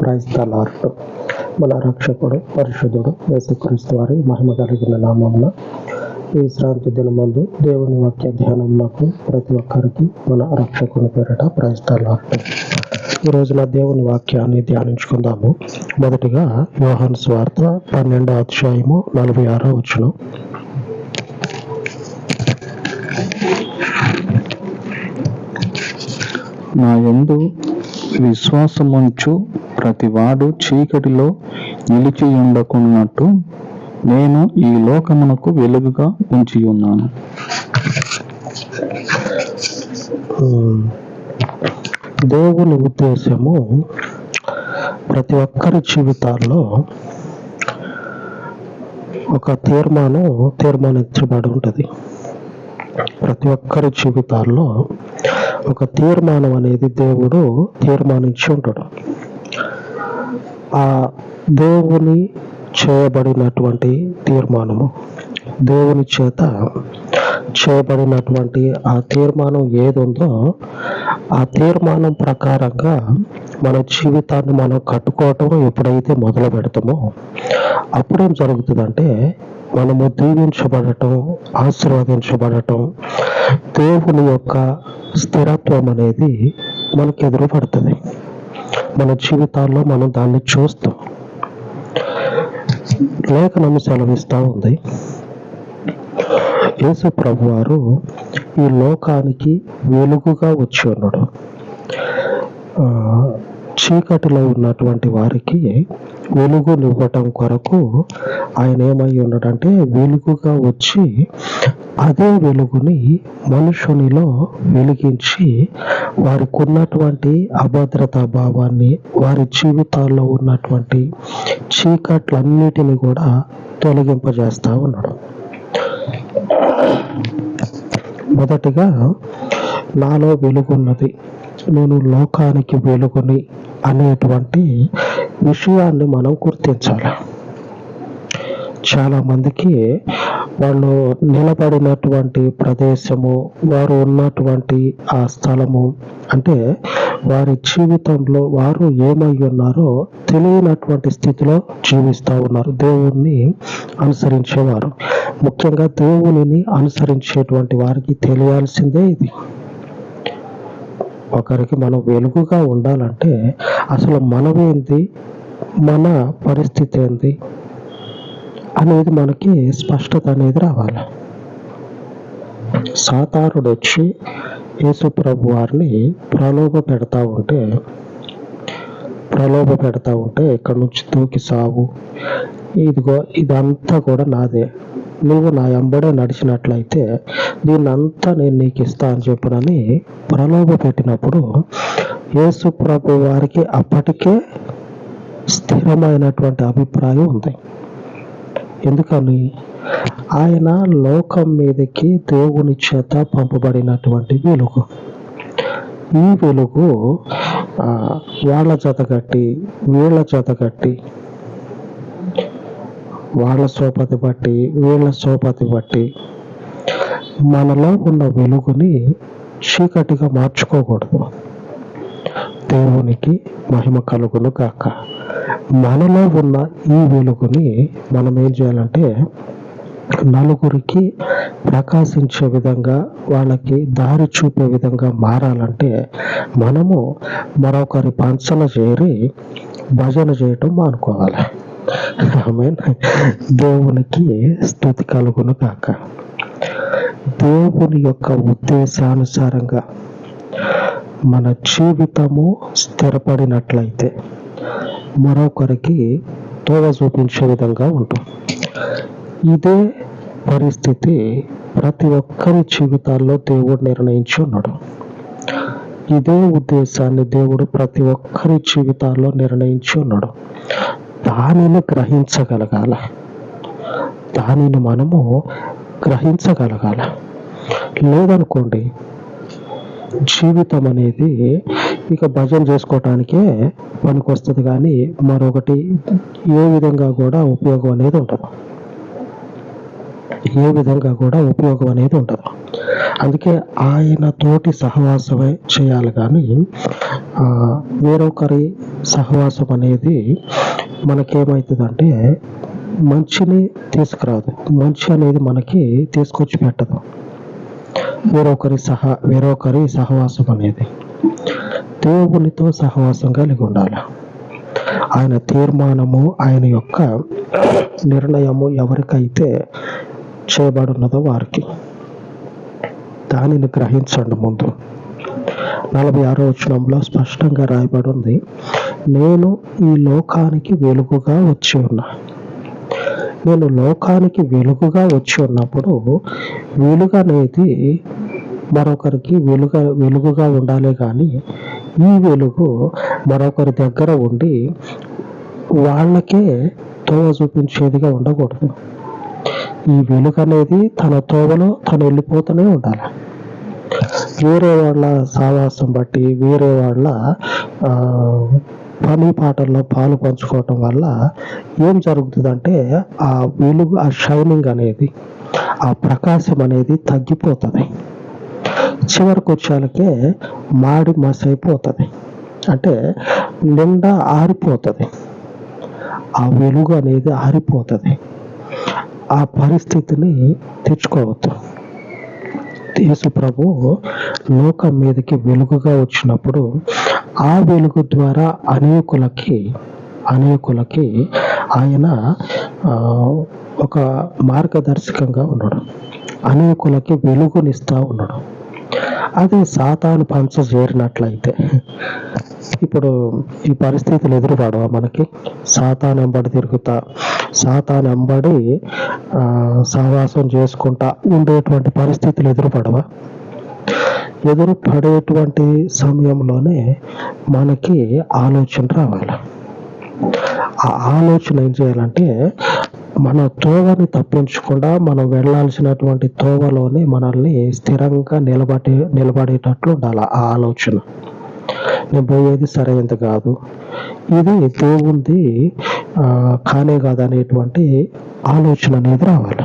క్రైస్తలార్ట్ మన రక్షకుడు పరిశుద్ధుడు యేసుక్రీస్తు వారి మహిమ కలిగిన నామమున ఈ శ్రాంతి దినమందు దేవుని వాక్య ధ్యానం నాకు ప్రతి ఒక్కరికి మన రక్షకుని పేరిట క్రైస్తలార్ట్ ఈ రోజున దేవుని వాక్యాన్ని ధ్యానించుకుందాము. మొదటిగా యోహాన్ స్వార్థ పన్నెండో అధ్యాయము నలభై ఆరో వచ్చును నా యందు విశ్వాసముంచు ప్రతివాడు చీకటిలో నిలిచి ఉండకున్నట్టు నేను ఈ లోకమునకు వెలుగుగా ఉంచి ఉన్నాను. దేవుని ఉద్దేశము ప్రతి ఒక్కరి జీవితాల్లో ఒక తీర్మానం తీర్మానించబడి ఉంటుంది. ప్రతి ఒక్కరి జీవితాల్లో ఒక తీర్మానం అనేది దేవుడు తీర్మానించి ఉంటాడు. ఆ దేవుని చేయబడినటువంటి తీర్మానము. దేవుని చేత చేయబడినటువంటి ఆ తీర్మానం ఏది ఉందో ఆ తీర్మానం ప్రకారంగా మన జీవితాన్ని మనం కట్టుకోవటం ఎప్పుడైతే మొదలు పెడతామో అప్పుడేం జరుగుతుందంటే మనము దీవించబడటం ఆశీర్వదించబడటం దేవుని యొక్క స్థిరత్వం అనేది మనకు ఎదురుపడుతుంది. మన జీవితాల్లో మనం దాన్ని చూస్తాం. లేఖనం సెలవిస్తూ ఉంది. యేసు ప్రభు వారు ఈ లోకానికి వెలుగుగా వచ్చి ఉన్నాడు. ఆ, చీకటిలో ఉన్నటువంటి వారికి వెలుగునివ్వటం కొరకు ఆయన ఏమై ఉన్నాడంటే వెలుగుగా వచ్చి అదే వెలుగుని మనుషునిలో వెలిగించి వారికి ఉన్నటువంటి అభద్రతా భావాన్ని వారి జీవితాల్లో ఉన్నటువంటి చీకట్లన్నిటిని కూడా తొలగింపజేస్తా ఉన్నాడు. మొదటిగా నాలో వెలుగున్నది. నేను లోకానికి వెలుగుని అనేటువంటి విషయాన్ని మనం గుర్తించాలి. చాలా మందికి వాళ్ళు నిలబడినటువంటి ప్రదేశము వారు ఉన్నటువంటి ఆ స్థలము అంటే వారి జీవితంలో వారు ఏమై ఉన్నారో తెలియనటువంటి స్థితిలో జీవిస్తూ ఉన్నారు. దేవుణ్ణి అనుసరించేవారు. ముఖ్యంగా దేవునిని అనుసరించేటువంటి వారికి తెలియాల్సిందే ఇది. ఒకరికి మనం వెలుగుగా ఉండాలంటే అసలు మనమేంది మన పరిస్థితి ఏంది? అనేది మనకి స్పష్టత అనేది రావాలి. సాతారుడు వచ్చి యేసు ప్రభు వారిని ప్రలోభ పెడతా ఉంటే ప్రలోభ పెడతా ఉంటే ఇక్కడ నుంచి దూకి సావు. ఇదిగో ఇదంతా కూడా నాదే. నువ్వు నా ఎంబడే నడిచినట్లయితే దీన్నంతా నేను నీకు ఇస్తా అని చెప్పనని ప్రలోభ పెట్టినప్పుడు యేసు ప్రభు వారికి అప్పటికే స్థిరమైనటువంటి అభిప్రాయం ఉంది. ఎందుకని? ఆయన లోకం మీదకి దేవుని చేత పంపబడినటువంటి వెలుగు. ఈ వెలుగు వాళ్ళ చేత కట్టి వీళ్ళ చేత కట్టి వాళ్ళ సోపతి బట్టి వీళ్ళ సోపతి బట్టి మనలో ఉన్న వెలుగుని చీకటిగా మార్చుకోకూడదు. దేవునికి మహిమ కలుగును కాక మనలో ఉన్న ఈ వెలుగుని మనం ఏం చేయాలంటే నలుగురికి ప్రకాశించే విధంగా వాళ్ళకి దారి చూపే విధంగా మారాలంటే మనము మరొకరి పంచన చేరి భజన చేయటం మానుకోవాలి. దేవునికి స్థుతి కలుగును కాక దేవుని యొక్క ఉద్దేశానుసారంగా మన జీవితము స్థిరపడినట్లయితే మరొకరికి తోవ చూపించే విధంగా ఉంటుంది ఇదే పరిస్థితి ప్రతి ఒక్కరి జీవితాల్లో దేవుడు నిర్ణయించి ఉన్నాడు. ఇదే ఉద్దేశాన్ని దేవుడు ప్రతి ఒక్కరి జీవితాల్లో నిర్ణయించి ఉన్నాడు. దానిని గ్రహించగలగాల. దానిని మనము గ్రహించగలగాల. లేదనుకోండి జీవితం అనేది ఇక భజన చేసుకోవటానికే పనికొస్తుంది కానీ మరొకటి ఏ విధంగా కూడా ఉపయోగం అనేది ఉండదు. ఏ విధంగా కూడా ఉపయోగం అనేది ఉండదు. అందుకే ఆయన తోటి సహవాసమే చేయాలి కానీ ఆ, వేరొకరి సహవాసం అనేది మనకేమవుతుందంటే మంచిని తీసుకురాదు. మంచి అనేది మనకి తీసుకొచ్చి పెట్టదు. వేరొకరి సహా వేరొకరి సహవాసం అనేది. దేవునితో సహవాసం కలిగి ఉండాలి. ఆయన తీర్మానము ఆయన యొక్క నిర్ణయము ఎవరికైతే చేయబడున్నదో వారికి. దానిని గ్రహించండి ముందు. నలభై ఆరో వచనంలో స్పష్టంగా రాయబడి ఉంది. నేను ఈ లోకానికి వెలుగుగా వచ్చి ఉన్నా. నేను లోకానికి వెలుగుగా వచ్చి ఉన్నప్పుడు వెలుగు అనేది మరొకరికి వెలుగు వెలుగుగా ఉండాలి కానీ ఈ వెలుగు మరొకరి దగ్గర ఉండి వాళ్ళకే తోవ చూపించేదిగా ఉండకూడదు. ఈ వెలుగు అనేది తన తోవలో తను వెళ్ళిపోతూనే ఉండాలి. వేరే వాళ్ళ సావాసం బట్టి వేరే వాళ్ళ పని పాటల్లో పాలు పంచుకోవటం వల్ల ఏం జరుగుతుందంటే ఆ వెలుగు ఆ షైనింగ్ అనేది ఆ ప్రకాశం అనేది తగ్గిపోతుంది. చివరికి వచ్చేలకే మాడి మసైపోతుంది. అంటే నిండా ఆరిపోతుంది. ఆ వెలుగు అనేది ఆరిపోతుంది. ఆ పరిస్థితిని తెచ్చుకోవద్దు. యేసు ప్రభు లోకం మీదకి వెలుగుగా వచ్చినప్పుడు ఆ వెలుగు ద్వారా అనేకులకి అనేకులకి ఆయన ఆ, ఒక మార్గదర్శకంగా ఉన్నాడు. అనేకులకి వెలుగునిస్తా ఉన్నాడు. అదే సాతాను పంచ చేరినట్లయితే ఇప్పుడు ఈ పరిస్థితులు ఎదురుపడవా మనకి? సాతాను ఎంబడి తిరుగుతా సాతాను అంబడి ఆ, సహవాసం చేసుకుంటా ఉండేటువంటి పరిస్థితులు ఎదురుపడవా? ఎదురు పడేటువంటి సమయంలోనే మనకి ఆలోచన రావాలి. ఆ ఆలోచన ఏం చేయాలంటే మన తోవని తప్పించకుండా మనం వెళ్ళాల్సినటువంటి తోవలోనే మనల్ని స్థిరంగా నిలబడే నిలబడేటట్లు ఉండాలి ఆ ఆలోచన. నేను పోయేది సరైనది కాదు. ఇది దేవుంది కానే కాదు అనేటువంటి ఆలోచన అనేది రావాలి.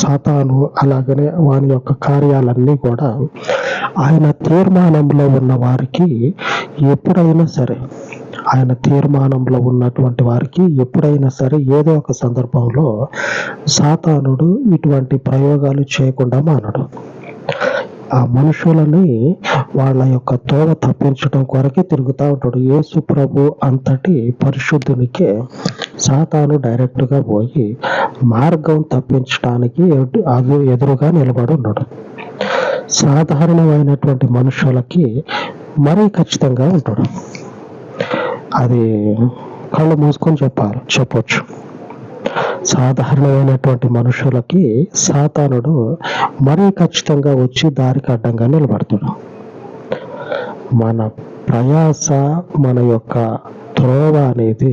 సాతాను అలాగనే వాని యొక్క కార్యాలన్నీ కూడా ఆయన తీర్మానంలో ఉన్న వారికి ఎప్పుడైనా సరే ఆయన తీర్మానంలో ఉన్నటువంటి వారికి ఎప్పుడైనా సరే ఏదో ఒక సందర్భంలో సాతానుడు ఇటువంటి ప్రయోగాలు చేయకుండా మానడు. ఆ మనుషులని వాళ్ళ యొక్క తోవ తప్పించడం కొరకే తిరుగుతూ ఉంటాడు. యేసు ప్రభు అంతటి పరిశుద్ధునికే సాతాను డైరెక్ట్గా పోయి మార్గం తప్పించడానికి అది ఎదురుగా నిలబడి ఉన్నాడు. సాధారణమైనటువంటి మనుషులకి మరీ ఖచ్చితంగా ఉంటాడు. అది కళ్ళు మూసుకొని చెప్పాలి చెప్పొచ్చు. సాధారణమైనటువంటి మనుషులకి సాతానుడు మరీ ఖచ్చితంగా వచ్చి దారికి అడ్డంగా నిలబడతాడు మన ప్రయాస మన యొక్క త్రోవ అనేది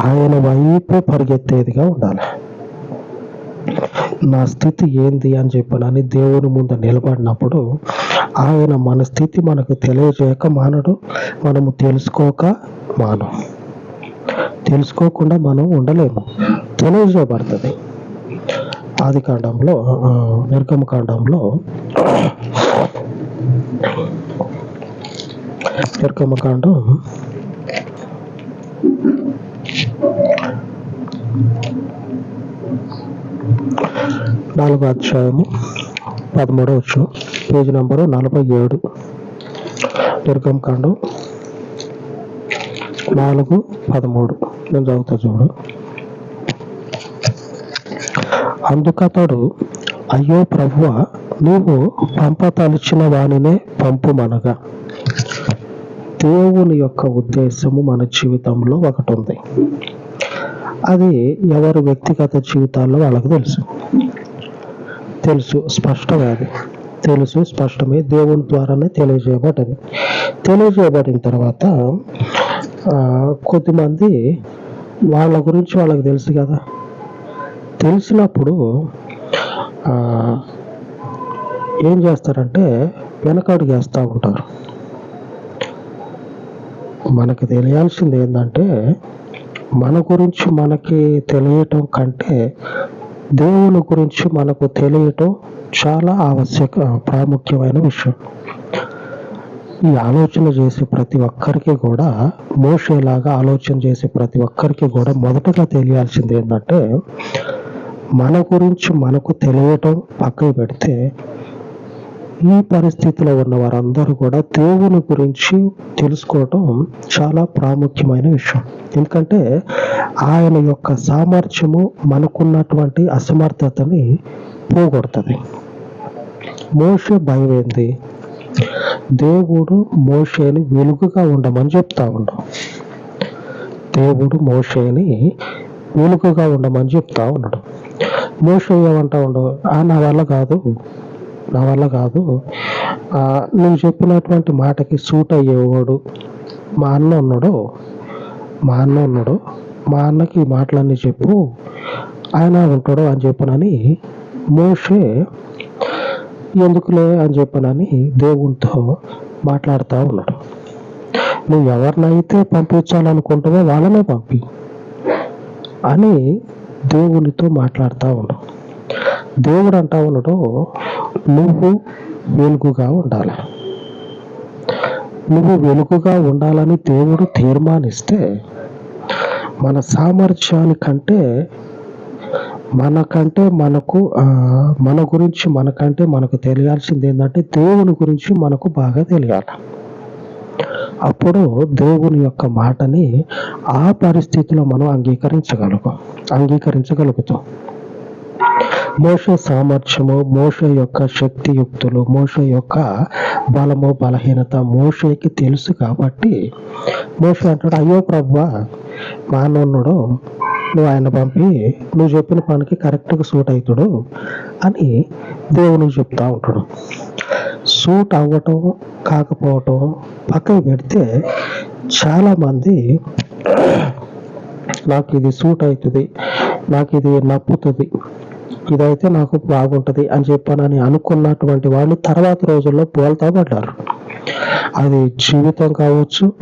ఆయన వైపు పరిగెత్తేదిగా ఉండాలి. నా స్థితి ఏంది అని చెప్పనని దేవుని ముందు నిలబడినప్పుడు ఆయన మన స్థితి మనకు తెలియజేయక మానడు మనము తెలుసుకోక మానం తెలుసుకోకుండా మనం ఉండలేము. తెలియజేయబడుతుంది ఆది కాండంలో నిర్గమ కాండంలో నిర్గమ కాండం నాలుగో అధ్యాయము పదమూడో వచ్చిన పేజీ నంబరు నలభై ఏడు. నిర్గమ కాండం నాలుగు పదమూడు. నేను చదువుతా చూడు. అందుకతడు అయ్యో ప్రభువ నీవు పంపతలిచిన వానినే పంపుమనగా. దేవుని యొక్క ఉద్దేశము మన జీవితంలో ఒకటి ఉంది అది ఎవరి వ్యక్తిగత జీవితాల్లో వాళ్ళకు తెలుసు. తెలుసు స్పష్టమే అది. తెలుసు స్పష్టమే దేవుని ద్వారానే తెలియజేయబడ్డది. తెలియజేయబడిన తర్వాత ఆ, కొద్దిమంది వాళ్ళ గురించి వాళ్ళకి తెలుసు కదా. తెలిసినప్పుడు ఏం చేస్తారంటే వెనకాడు వేస్తూ ఉంటారు. మనకి తెలియాల్సింది ఏంటంటే మన గురించి మనకి తెలియటం కంటే దేవుని గురించి మనకు తెలియటం చాలా ఆవశ్యక ప్రాముఖ్యమైన విషయం. ఈ ఆలోచన చేసే ప్రతి ఒక్కరికి కూడా మోషేలాగా ఆలోచన చేసే ప్రతి ఒక్కరికి కూడా మొదటగా తెలియాల్సింది ఏంటంటే మన గురించి మనకు తెలియటం పక్కకు పెడితే ఈ పరిస్థితిలో ఉన్న వారందరూ కూడా దేవుని గురించి తెలుసుకోవటం చాలా ప్రాముఖ్యమైన విషయం. ఎందుకంటే ఆయన యొక్క సామర్థ్యము మనకున్నటువంటి అసమర్థతని పోగొడుతుంది. మోష భయం ఏంది? దేవుడు మోషేని వెలుగుగా ఉండమని చెప్తా ఉన్నాం దేవుడు మోషేని వెలుగుగా ఉండమని చెప్తా ఉన్నాడు. మోషే ఏమంటా ఉండవు "ఆ, నా వల్ల కాదు. నా వల్ల కాదు. నువ్వు చెప్పినటువంటి మాటకి సూట్ అయ్యేవాడు మా అన్న ఉన్నాడు. మా అన్న ఉన్నాడు. మా అన్నకి ఈ మాటలన్నీ చెప్పు. ఆయన ఉంటాడు అని చెప్పనని మోషే ఎందుకులే? అని చెప్పనని దేవునితో మాట్లాడుతూ ఉన్నాడు. నువ్వు ఎవరినైతే పంపించాలనుకుంటావో వాళ్ళనే పంపి. అని దేవునితో మాట్లాడుతూ ఉన్నాడు దేవుడు అంటా ఉండడం నువ్వు వెలుగుగా ఉండాలి. నువ్వు వెలుగుగా ఉండాలని దేవుడు తీర్మానిస్తే మన సామర్థ్యానికంటే మనకంటే మనకు ఆ, మన గురించి మనకంటే మనకు తెలియాల్సింది ఏంటంటే దేవుని గురించి మనకు బాగా తెలియాలి. అప్పుడు దేవుని యొక్క మాటని ఆ పరిస్థితిలో మనం అంగీకరించగలుగు అంగీకరించగలుగుతాం. మోష సామర్థ్యము మోష యొక్క శక్తియుక్తులు మోష యొక్క బలము బలహీనత మోషకి తెలుసు కాబట్టి మోష అంటాడు అయ్యో ప్రభా మానవుడు నువ్వు ఆయన పంపి నువ్వు చెప్పిన పనికి కరెక్ట్గా సూట్ అవుతాడు అని దేవునికి చెప్తా ఉంటాడు. సూట్ అవ్వటం కాకపోవటం పక్కకు పెడితే చాలామంది నాకు ఇది సూట్ అవుతుంది నాకు ఇది నప్పుతుంది ఇదైతే నాకు బాగుంటుంది అని చెప్పానని అనుకున్నటువంటి వాళ్ళు తర్వాత రోజుల్లో పోల్తా పడ్డారు. అది జీవితం కావచ్చు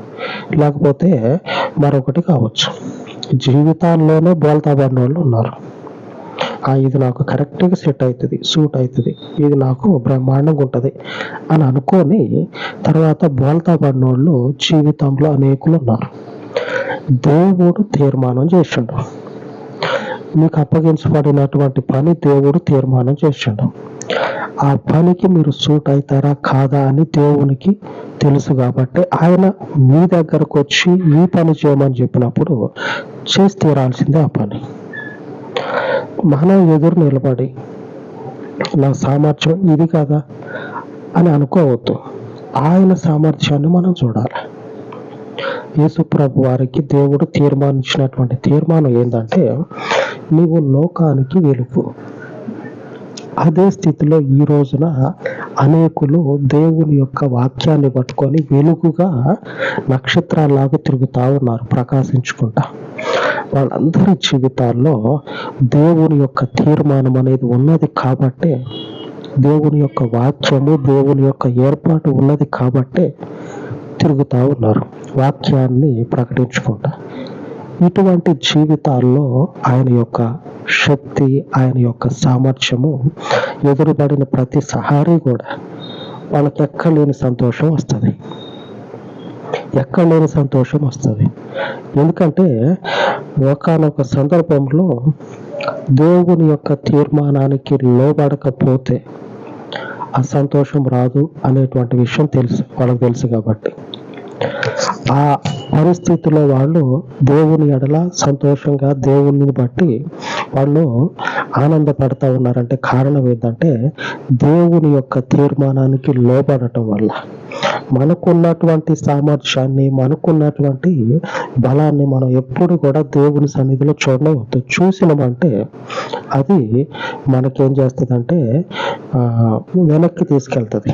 లేకపోతే మరొకటి కావచ్చు. జీవితాల్లోనే బోల్తా పడిన వాళ్ళు ఉన్నారు. ఆ ఇది నాకు కరెక్ట్గా సెట్ అవుతుంది సూట్ అవుతుంది. ఇది నాకు బ్రహ్మాండంగా ఉంటుంది అని అనుకొని తర్వాత బోల్తా పడిన వాళ్ళు జీవితంలో అనేకులు ఉన్నారు. దేవుడు తీర్మానం చేసిండు. మీకు అప్పగించబడినటువంటి పని దేవుడు తీర్మానం చేసిండు. ఆ పనికి మీరు సూట్ అవుతారా కాదా అని దేవునికి తెలుసు కాబట్టి ఆయన మీ దగ్గరకు వచ్చి ఈ పని చేయమని చెప్పినప్పుడు చేసి తీరాల్సిందే ఆ పని. మనం ఎదురు నిలబడి నా సామర్థ్యం ఇది కదా? అని అనుకోవద్దు. ఆయన సామర్థ్యాన్ని మనం చూడాలి. యేసుప్రభు వారికి దేవుడు తీర్మానించినటువంటి తీర్మానం ఏంటంటే నీవు లోకానికి వెలుగు. అదే స్థితిలో ఈ రోజున అనేకులు దేవుని యొక్క వాక్యాన్ని పట్టుకొని వెలుగుగా నక్షత్రాల్లాగా తిరుగుతూ ఉన్నారు ప్రకాశించుకుంటా వాళ్ళందరి జీవితాల్లో దేవుని యొక్క తీర్మానం అనేది ఉన్నది కాబట్టే దేవుని యొక్క వాక్యము దేవుని యొక్క ఏర్పాటు ఉన్నది కాబట్టే తిరుగుతూ ఉన్నారు. వాక్యాన్ని ప్రకటించుకుంటా. ఇటువంటి జీవితాల్లో ఆయన యొక్క శక్తి ఆయన యొక్క సామర్థ్యము ఎదురుబడిన ప్రతి సహారీ కూడా వాళ్ళకి ఎక్కలేని సంతోషం వస్తుంది. ఎక్కలేని సంతోషం వస్తుంది. ఎందుకంటే ఒకనొక సందర్భంలో దేవుని యొక్క తీర్మానానికి లోబడకపోతే ఆ సంతోషం రాదు అనేటువంటి విషయం తెలుసు వాళ్ళకి తెలుసు కాబట్టి. ఆ పరిస్థితిలో వాళ్ళు దేవుని ఎడల సంతోషంగా దేవుని బట్టి వాళ్ళు ఆనందపడతా ఉన్నారంటే కారణం ఏంటంటే దేవుని యొక్క తీర్మానానికి లోబడటం వల్ల. మనకున్నటువంటి సామర్థ్యాన్ని మనకున్నటువంటి బలాన్ని మనం ఎప్పుడు కూడా దేవుని సన్నిధిలో చూడలేవద్దు చూసినామంటే అది మనకేం చేస్తుందంటే ఆ, వెనక్కి తీసుకెళ్తుంది.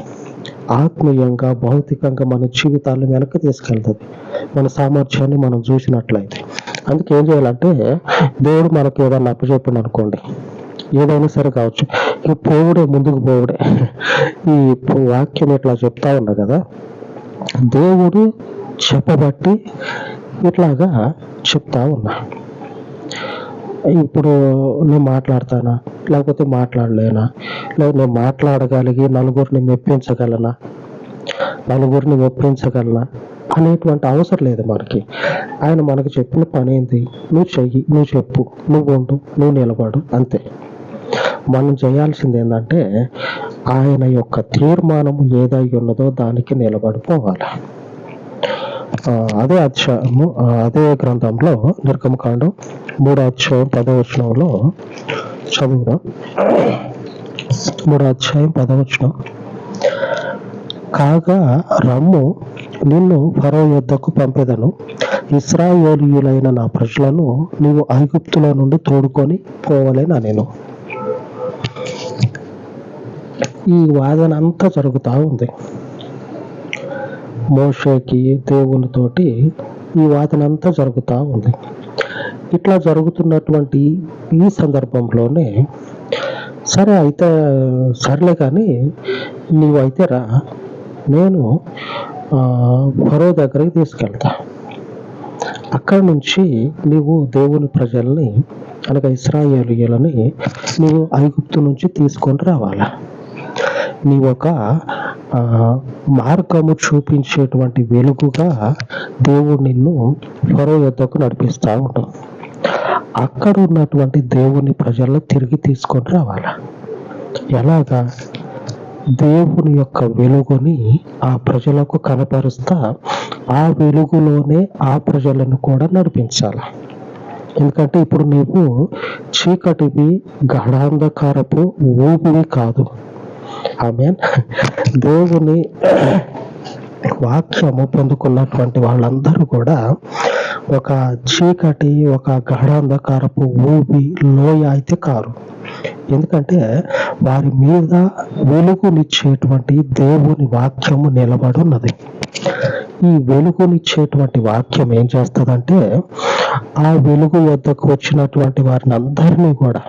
ఆత్మీయంగా భౌతికంగా మన జీవితాలను వెనక్కి తీసుకెళ్తుంది. మన సామర్థ్యాన్ని మనం చూసినట్లయితే. అందుకే ఏం చేయాలంటే దేవుడు మనకి ఏదైనా అప్పచెప్పిండు అనుకోండి. ఏదైనా సరే కావచ్చు. ఈ పోవుడే ముందుకు పోవుడే. ఈ వాక్యం ఇట్లా చెప్తా ఉన్నా కదా దేవుడు చెప్పబట్టి ఇట్లాగా చెప్తా ఉన్నా. ఇప్పుడు నేను మాట్లాడతానా? లేకపోతే మాట్లాడలేనా? లేదు నేను మాట్లాడగలిగి నలుగురిని మెప్పించగలనా? నలుగురిని మెప్పించగలనా అనేటువంటి అవసరం లేదు మనకి. ఆయన మనకు చెప్పిన పని ఏంటి నువ్వు చెయ్యి నువ్వు చెప్పు. నువ్వు ఉండు నువ్వు నిలబడు అంతే. మనం చేయాల్సింది ఏంటంటే ఆయన యొక్క తీర్మానం ఏదై ఉన్నదో దానికి నిలబడిపోవాలి. అదే అధ్యాయము అదే గ్రంథంలో నిర్గమకాండం మూడో అధ్యాయం పదవచనంలో చదువుదాం. మూడో అధ్యాయం పదవచనం కాగా రమ్ము నిన్ను ఫరో యుద్ధకు పంపెదను. ఇస్రాయేలీయులైన నా ప్రజలను నీవు ఐగుప్తుల నుండి తోడుకొని పోవలేనా నేను? ఈ వాదన అంతా జరుగుతూ ఉంది. మోషేకి దేవునితోటి ఈ వాదనంతా జరుగుతూ ఉంది. ఇట్లా జరుగుతున్నటువంటి ఈ సందర్భంలోనే సరే అయితే సర్లే కానీ నీవైతే రా నేను ఫరో దగ్గరికి తీసుకెళ్తా. అక్కడి నుంచి నీవు దేవుని ప్రజల్ని అనగా ఇస్రాయేలీయులని నీవు ఐగుప్తు నుంచి తీసుకొని రావాలా? నీ ఒక మార్గము చూపించేటువంటి వెలుగుగా దేవుడు నిన్ను ఫరో యొద్దకు నడిపిస్తూ ఉంటాం అక్కడ ఉన్నటువంటి దేవుని ప్రజలను తిరిగి తీసుకొని రావాలి? ఎలాగా? దేవుని యొక్క వెలుగుని ఆ ప్రజలకు కనపరుస్తా ఆ వెలుగులోనే ఆ ప్రజలను కూడా నడిపించాలి? ఎందుకంటే ఇప్పుడు నీవు చీకటివి గాఢాంధకారపు ఊపివి కాదు. ఆమె దేవుని వాక్యము పొందుకున్నటువంటి వాళ్ళందరూ కూడా ఒక చీకటి ఒక గాఢాంధకారపు ఊబి లోయ అయితే కారు. ఎందుకంటే వారి మీద వెలుగునిచ్చేటువంటి దేవుని వాక్యము నిలబడి ఉన్నది. ఈ వెలుగునిచ్చేటువంటి వాక్యం ఏం చేస్తుందంటే ఆ వెలుగు వద్దకు వచ్చినటువంటి వారిని అందరినీ కూడా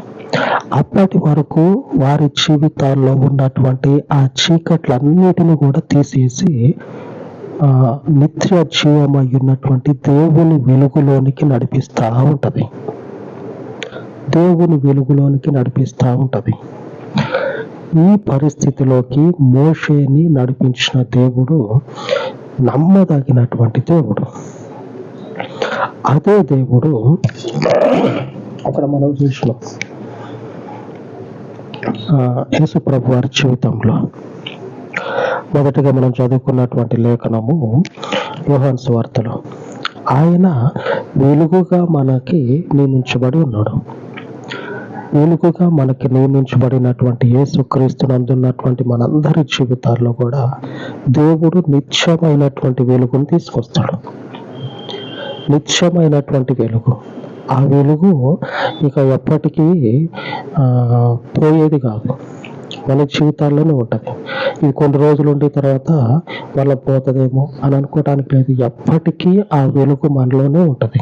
అప్పటి వరకు వారి జీవితాల్లో ఉన్నటువంటి ఆ చీకట్లన్నిటిని కూడా తీసేసి ఆ, నిత్య జీవమై ఉన్నటువంటి దేవుని వెలుగులోనికి నడిపిస్తూ ఉంటది. దేవుని వెలుగులోనికి నడిపిస్తూ ఉంటది. ఈ పరిస్థితిలోకి మోషేని నడిపించిన దేవుడు నమ్మదగినటువంటి దేవుడు. అదే దేవుడు అక్కడ మనం చూసినాం. యేసుప్రభు యేసు ప్రభు వారి జీవితంలో మొదటగా మనం చదువుకున్నటువంటి లేఖనము యోహాన్ సువార్తలో. ఆయన వెలుగుగా మనకి నియమించబడి ఉన్నాడు. వెలుగుగా మనకి నియమించబడినటువంటి యేసుక్రీస్తు నందున్నటువంటి మనందరి జీవితాల్లో కూడా దేవుడు నిత్యమైనటువంటి వెలుగును తీసుకొస్తాడు. నిత్యమైనటువంటి వెలుగు. ఆ వెలుగు ఇక ఎప్పటికీ ఆ, పోయేది కాదు. మన జీవితాల్లోనే ఉంటుంది. ఇది కొన్ని రోజులు ఉండిన తర్వాత వాళ్ళ పోతుందేమో అని అనుకోవడానికి లేదు. ఎప్పటికీ ఆ వెలుగు మనలోనే ఉంటుంది.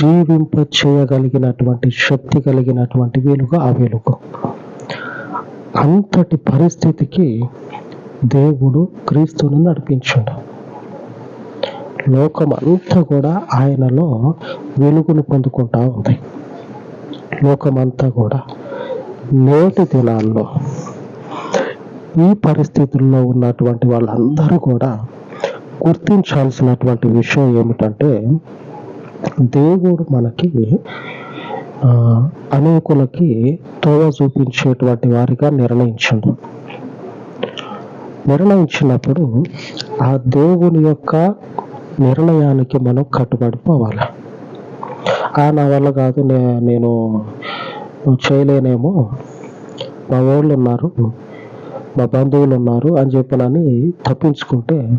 జీవింప చేయగలిగినటువంటి శక్తి కలిగినటువంటి వెలుగు ఆ వెలుగు. అంతటి పరిస్థితికి దేవుడు క్రీస్తుని నడిపించాడు. లోకం అంతా కూడా ఆయనలో వెలుగును పొందుకుంటా ఉంది. లోకమంతా కూడా నేటి దినాల్లో ఈ పరిస్థితుల్లో ఉన్నటువంటి వాళ్ళందరూ కూడా గుర్తించాల్సినటువంటి విషయం ఏమిటంటే దేవుడు మనకి ఆ, అనేకులకి తోవ చూపించేటువంటి వారిగా నిర్ణయించండు. నిర్ణయించినప్పుడు ఆ దేవుని యొక్క నిర్ణయానికి మనం కట్టుబడిపోవాలి ఆ నా వల్ల కాదు నే- నేను చేయలేనేమో. మా వాళ్ళు ఉన్నారు మా బంధువులు ఉన్నారు అని చెప్పనని తప్పించుకుంటే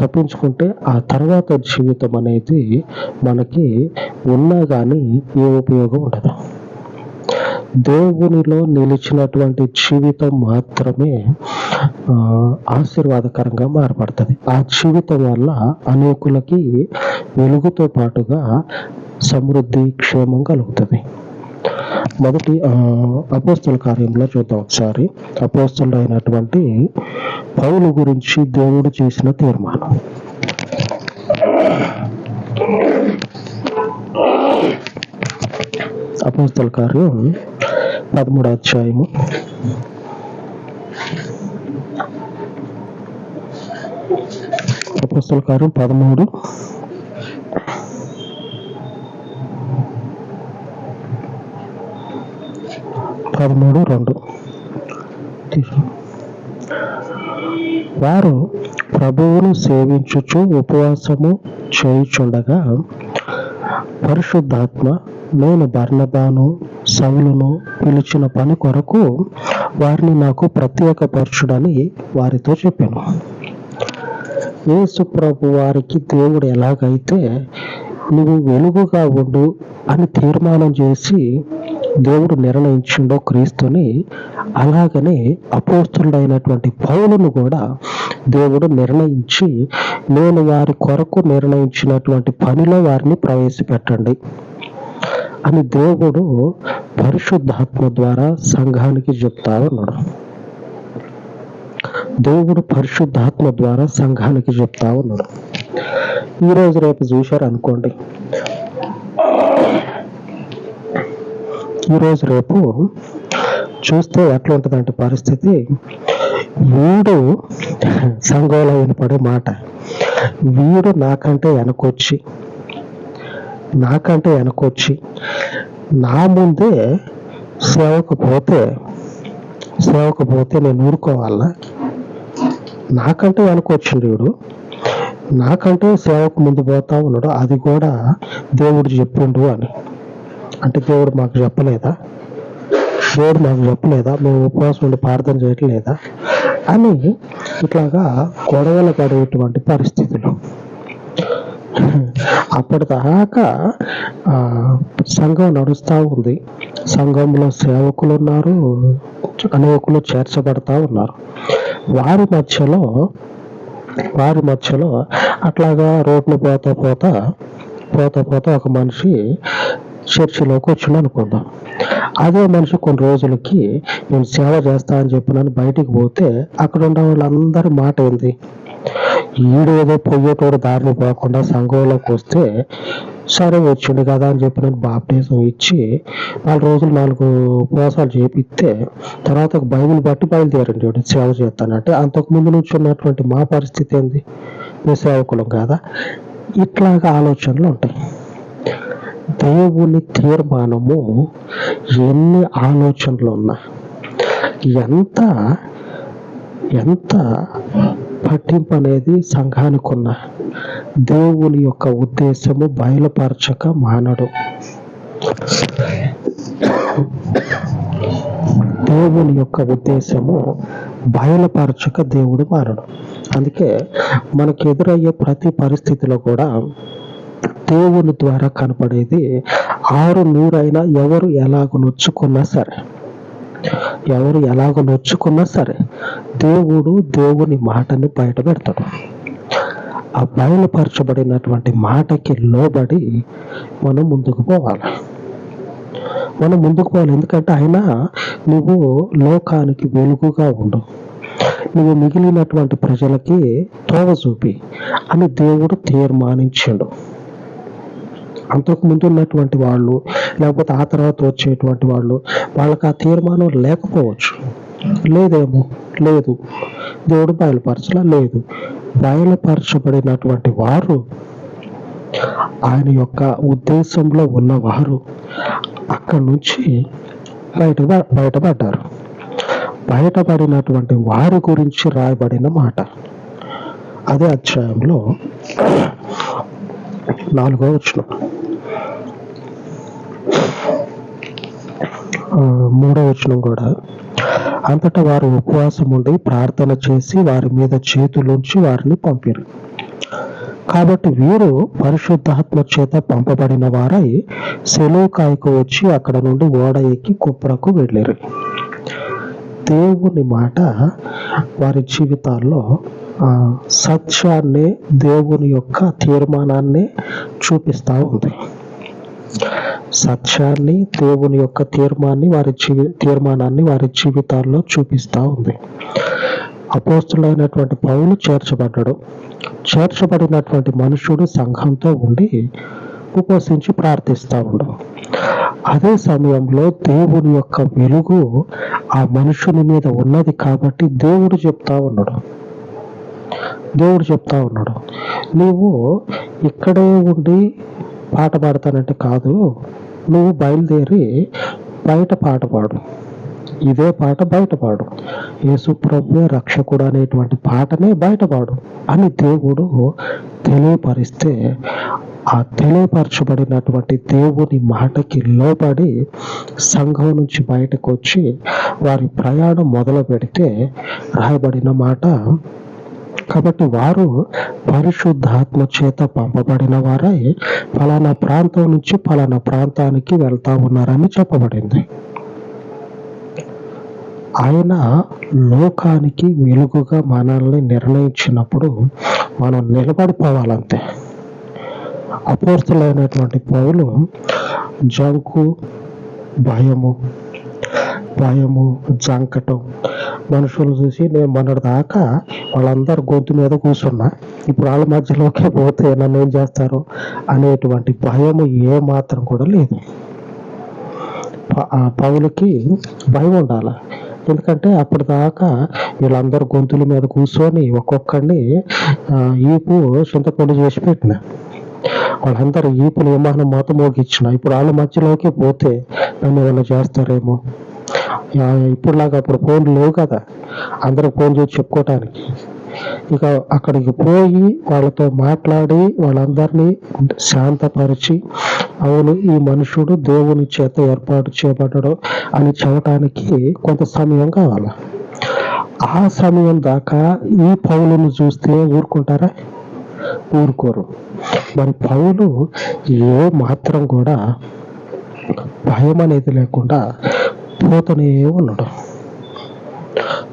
తప్పించుకుంటే ఆ తర్వాత జీవితం అనేది మనకి ఉన్నా కానీ ఏ ఉపయోగం ఉండదు. దేవునిలో నిలిచినటువంటి జీవితం మాత్రమే ఆశీర్వాదకరంగా మారపడుతుంది ఆ జీవితం వల్ల అనేకులకి వెలుగుతో పాటుగా సమృద్ధి క్షేమం కలుగుతుంది. మొదటి ఆ, కార్యంలో చూద్దాం ఒకసారి. అపోస్తులు అయినటువంటి పౌలు గురించి దేవుడు చేసిన తీర్మానం. అపోస్తల కార్యం పదమూడు అధ్యాయము. అపోస్తల కార్యం పదమూడు. పదమూడు రెండు. వారు ప్రభువును సేవించుచు ఉపవాసము చేయుచుండగా పరిశుద్ధాత్మ నేను బర్ణబాను సవులను పిలిచిన పని కొరకు వారిని నాకు ప్రత్యేకపరచుడని వారితో చెప్పాను. యేసు ప్రభు వారికి దేవుడు ఎలాగైతే నువ్వు వెలుగుగా ఉండు అని తీర్మానం చేసి దేవుడు నిర్ణయించిండో క్రీస్తుని అలాగనే అపోస్తుడైనటువంటి పౌలను కూడా దేవుడు నిర్ణయించి నేను వారి కొరకు నిర్ణయించినటువంటి పనిలో వారిని ప్రవేశపెట్టండి అని దేవుడు పరిశుద్ధాత్మ ద్వారా సంఘానికి చెప్తా ఉన్నాడు. దేవుడు పరిశుద్ధాత్మ ద్వారా సంఘానికి చెప్తా ఉన్నాడు. ఈ రోజు రేపు చూశారు అనుకోండి ఈ రోజు రేపు చూస్తే ఎట్లా ఉంటుందంటే పరిస్థితి? వీడు సంఘంలో వినపడే మాట. వీడు నాకంటే వెనకొచ్చి నాకంటే వెనకొచ్చి నా ముందే సేవకు పోతే సేవకు పోతే నేను ఊరుకోవాలా? నాకంటే వెనకొచ్చిండు వీడు. నాకంటే సేవకు ముందు పోతా ఉన్నాడు. అది కూడా దేవుడు చెప్పిండు అని. అంటే దేవుడు మాకు చెప్పలేదా? దేవుడు మాకు చెప్పలేదా? మేము ఉపవాసం ఉండి ప్రార్థన చేయట్లేదా? అని ఇట్లాగా గొడవలు పడేటువంటి పరిస్థితులు. అప్పటిదాకా సంఘం నడుస్తూ ఉంది. సంఘంలో సేవకులు ఉన్నారు అనేకులు చేర్చబడతా ఉన్నారు. వారి మధ్యలో వారి మధ్యలో అట్లాగా రోడ్లు పోతా పోతా పోతా పోతా ఒక మనిషి చర్చిలోకి వచ్చిండు అనుకుందాం. అదే మనిషి కొన్ని రోజులకి నేను సేవ చేస్తా అని చెప్పినాను బయటికి పోతే అక్కడ ఉన్న వాళ్ళందరి మాట ఏంది? ఈడేదో పొయ్యేటోడు దారిని పోకుండా సంఘంలోకి వస్తే సరే వచ్చిండు కదా అని చెప్పి నేను బాప్టిజం ఇచ్చి నాలుగు రోజులు నాలుగు ఉపవాసాలు చేపిస్తే తర్వాత ఒక బైబిల్ బట్టి బయలుదేరండి సేవ చేస్తానంటే. అంతకు ముందు నుంచి ఉన్నటువంటి మా పరిస్థితి ఏంది? మీ సేవకులం కాదా? ఇట్లాగా ఆలోచనలు ఉంటాయి. దేవుని తీర్మానము ఎన్ని ఆలోచనలు ఉన్నా ఎంత ఎంత పట్టింపు అనేది సంఘానికి ఉన్న దేవుని యొక్క ఉద్దేశము బయలుపరచక మానడు. దేవుని యొక్క ఉద్దేశము బయలుపరచక దేవుడు మానడు అందుకే మనకు ఎదురయ్యే ప్రతి పరిస్థితిలో కూడా దేవుని ద్వారా కనపడేది ఆరు నూరైనా ఎవరు ఎలాగ నొచ్చుకున్నా సరే. ఎవరు ఎలాగ నొచ్చుకున్నా సరే దేవుడు దేవుని మాటని బయట పెడతాడు ఆ బయలుపరచబడినటువంటి మాటకి లోబడి మనం ముందుకు పోవాలి. మనం ముందుకు పోవాలి. ఎందుకంటే ఆయన నువ్వు లోకానికి వెలుగుగా ఉండు. నువ్వు మిగిలినటువంటి ప్రజలకి తోవ చూపి. అని దేవుడు తీర్మానించాడు. అంతకు ముందు ఉన్నటువంటి వాళ్ళు లేకపోతే ఆ తర్వాత వచ్చేటువంటి వాళ్ళు వాళ్ళకి ఆ తీర్మానం లేకపోవచ్చు. లేదేమో? లేదు. దేవుడు బయలుపరచలా? లేదు. బయలుపరచబడినటువంటి వారు ఆయన యొక్క ఉద్దేశంలో ఉన్నవారు అక్కడి నుంచి బయట బయటపడ్డారు. బయటపడినటువంటి వారి గురించి రాయబడిన మాట. అదే అధ్యాయంలో నాలుగో వచ్చిన మూడో వచనం కూడా. అంతటా వారు ఉపవాసం ఉండి ప్రార్థన చేసి వారి మీద చేతులుంచి వారిని పంపారు. కాబట్టి వీరు పరిశుద్ధాత్మ చేత పంపబడిన వారై సెలవుకాయకు వచ్చి అక్కడ నుండి ఓడ ఎక్కి కుప్రకు వెళ్ళారు. దేవుని మాట వారి జీవితాల్లో ఆ, సత్యాన్ని దేవుని యొక్క తీర్మానాన్ని చూపిస్తా ఉంది. సత్యాన్ని దేవుని యొక్క తీర్మాన్ని వారి జీవి తీర్మానాన్ని వారి జీవితాల్లో చూపిస్తా ఉంది. అపోస్తులైనటువంటి పౌలు చేర్చబడ్డాడు. చేర్చబడినటువంటి మనుషుడు సంఘంతో ఉండి ఉపసించి ప్రార్థిస్తా ఉండు అదే సమయంలో దేవుని యొక్క వెలుగు ఆ మనుషుని మీద ఉన్నది కాబట్టి దేవుడు చెప్తా ఉన్నాడు. దేవుడు చెప్తా ఉన్నాడు. నీవు ఇక్కడే ఉండి పాట పాడతానంటే కాదు నువ్వు బయలుదేరి బయట పాట పాడు. ఇదే పాట బయట పాడు. యేసు ప్రభువే రక్షకుడు అనేటువంటి పాటనే బయట పాడు. అని దేవుడు తెలియపరిస్తే ఆ తెలియపరచబడినటువంటి దేవుని మాటకి లోబడి సంఘం నుంచి బయటకు వచ్చి వారి ప్రయాణం మొదలు పెడితే రాయబడిన మాట కాబట్టి వారు పరిశుద్ధాత్మ చేత పంపబడిన వారై ఫలానా ప్రాంతం నుంచి ఫలానా ప్రాంతానికి వెళ్తా ఉన్నారని చెప్పబడింది. ఆయన లోకానికి వెలుగుగా మనల్ని నిర్ణయించినప్పుడు మనం నిలబడిపోవాలంతే. అపోస్తులైనటువంటి పౌలు జంకు భయము భయము జంకటం. మనుషులు చూసి నేను మొన్నటి దాకా వాళ్ళందరూ గొంతు మీద కూర్చున్నా. ఇప్పుడు వాళ్ళ మధ్యలోకే పోతే నన్ను ఏం చేస్తారు? అనేటువంటి భయము ఏ మాత్రం కూడా లేదు. పౌలకి భయం ఉండాలి. ఎందుకంటే అప్పటిదాకా వీళ్ళందరూ గొంతుల మీద కూర్చొని ఒక్కొక్కడిని ఈపు చింతపండు చేసి పెట్టిన. వాళ్ళందరూ ఈపు విమానం మొత్తం మోగిచ్చిన ఇప్పుడు వాళ్ళ మధ్యలోకి పోతే నన్ను ఏమైనా చేస్తారేమో? ఇప్పుడులాగా అప్పుడు ఫోన్లు లేవు కదా. అందరూ ఫోన్ చేసి చెప్పుకోవటానికి ఇక అక్కడికి పోయి వాళ్ళతో మాట్లాడి వాళ్ళందరినీ శాంతపరిచి అవును ఈ మనుషుడు దేవుని చేత ఏర్పాటు చేయబడ్డాడు అని చెప్పడానికి కొంత సమయం కావాలి? ఆ సమయం దాకా ఈ పౌలను చూస్తే ఊరుకుంటారా? ఊరుకోరు. మరి పౌలు ఏ మాత్రం కూడా భయం అనేది లేకుండా పోతూనే ఉన్నాడు.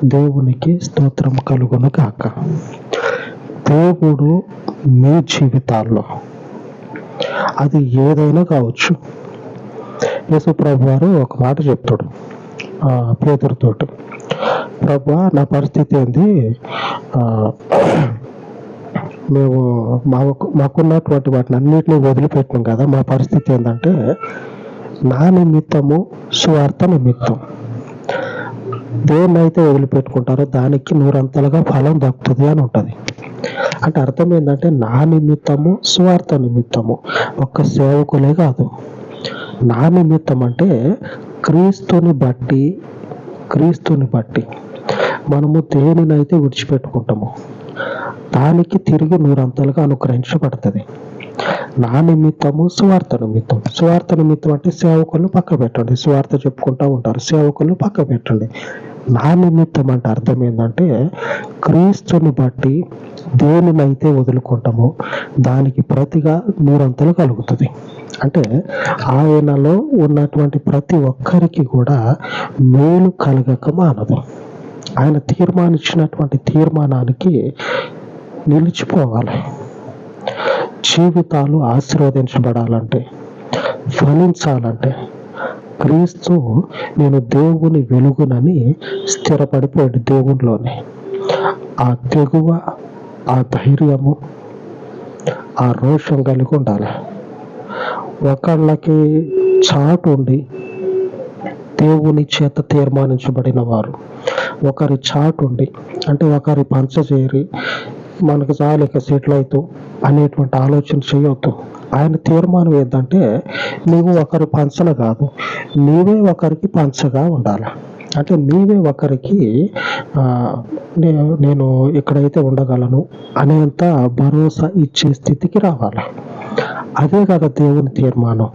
దేవునికి స్తోత్రం కలుగును కాక దేవుడు మీ జీవితాల్లో అది ఏదైనా కావచ్చు. యేసుప్రభు వారు ఒక మాట చెప్తాడు. ఆ, ప్రభు నా పరిస్థితి ఏంది? మేము మాకు మాకున్నటువంటి వాటిని అన్నింటినీ వదిలిపెట్టినాం కదా. మా పరిస్థితి ఏంటంటే నా నిమిత్తము స్వార్థ నిమిత్తం. దేన్నైతే వదిలిపెట్టుకుంటారో దానికి నూరంతలుగా ఫలం దక్కుతుంది అని ఉంటుంది. అంటే అర్థం ఏంటంటే నా నిమిత్తము స్వార్థ నిమిత్తము. ఒక్క సేవకులే కాదు. నా నిమిత్తం అంటే క్రీస్తుని బట్టి క్రీస్తుని బట్టి మనము దేనినైతే విడిచిపెట్టుకుంటాము దానికి తిరిగి నూరంతలుగా అనుగ్రహించబడుతుంది. నా నిమిత్తము స్వార్థ నిమిత్తం. స్వార్థ నిమిత్తం అంటే సేవకులను పక్క పెట్టండి. స్వార్థ చెప్పుకుంటా ఉంటారు. సేవకులను పక్క పెట్టండి. నా నిమిత్తం అంటే అర్థం ఏంటంటే క్రీస్తుని బట్టి దేనినైతే వదులుకుంటామో దానికి ప్రతిగా నూరంతలు కలుగుతుంది. అంటే ఆయనలో ఉన్నటువంటి ప్రతి ఒక్కరికి కూడా మేలు కలగక మానదు. ఆయన తీర్మానించినటువంటి తీర్మానానికి నిలిచిపోవాలి. జీవితాలు ఆశీర్వదించబడాలంటే ఫలించాలంటే క్రీస్తు నేను దేవుని వెలుగునని స్థిరపడిపోయాడు దేవునిలోనే. ఆ తెగువ ఆ ధైర్యము ఆ రోషం కలిగి ఉండాలి. ఒకళ్ళకి చాటు ఉండి దేవుని చేత తీర్మానించబడిన వారు. ఒకరి చాటు ఉండి అంటే ఒకరి పంచ చేరి మనకు చాలు ఇక సెటిల్ అవుతూ అనేటువంటి ఆలోచన చేయొద్దు. ఆయన తీర్మానం ఏంటంటే నీవు ఒకరి పంచన కాదు నీవే ఒకరికి పంచగా ఉండాలి. అంటే నీవే ఒకరికి నేను ఇక్కడైతే ఉండగలను అనేంత భరోసా ఇచ్చే స్థితికి రావాలి. అదే కదా దేవుని తీర్మానం.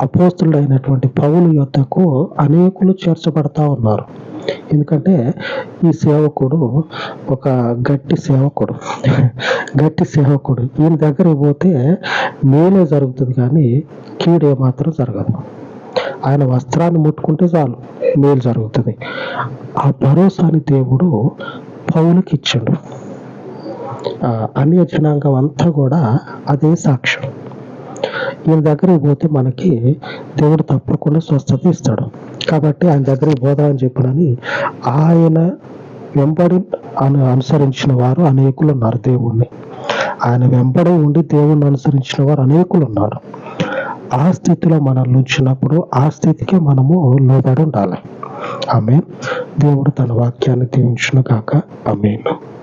అపోస్తుడైనటువంటి పౌలు యొద్దకు అనేకులు చేర్చబడతా ఉన్నారు. ఎందుకంటే ఈ సేవకుడు ఒక గట్టి సేవకుడు. గట్టి సేవకుడు. ఈయన దగ్గరికి పోతే మేలే జరుగుతుంది కానీ కీడే మాత్రం జరగదు. ఆయన వస్త్రాన్ని ముట్టుకుంటే చాలు మేలు జరుగుతుంది. ఆ భరోసాని దేవుడు పౌలకి ఇచ్చాడు అన్య జనాంగం అంతా కూడా అదే సాక్ష్యం. ఈయన దగ్గరికి పోతే మనకి దేవుడు తప్పకుండా స్వస్థత ఇస్తాడు. కాబట్టి ఆయన దగ్గరికి పోదామని చెప్పినని ఆయన వెంబడి అను అనుసరించిన వారు అనేకులు ఉన్నారు దేవుణ్ణి. ఆయన వెంబడి ఉండి దేవుణ్ణి అనుసరించిన వారు అనేకులు ఉన్నారు. ఆ స్థితిలో మనల్ని ఉంచినప్పుడు ఆ స్థితికి మనము లోబడి ఉండాలి. ఆమె దేవుడు తన వాక్యాన్ని దీవించును కాక ఆమెను.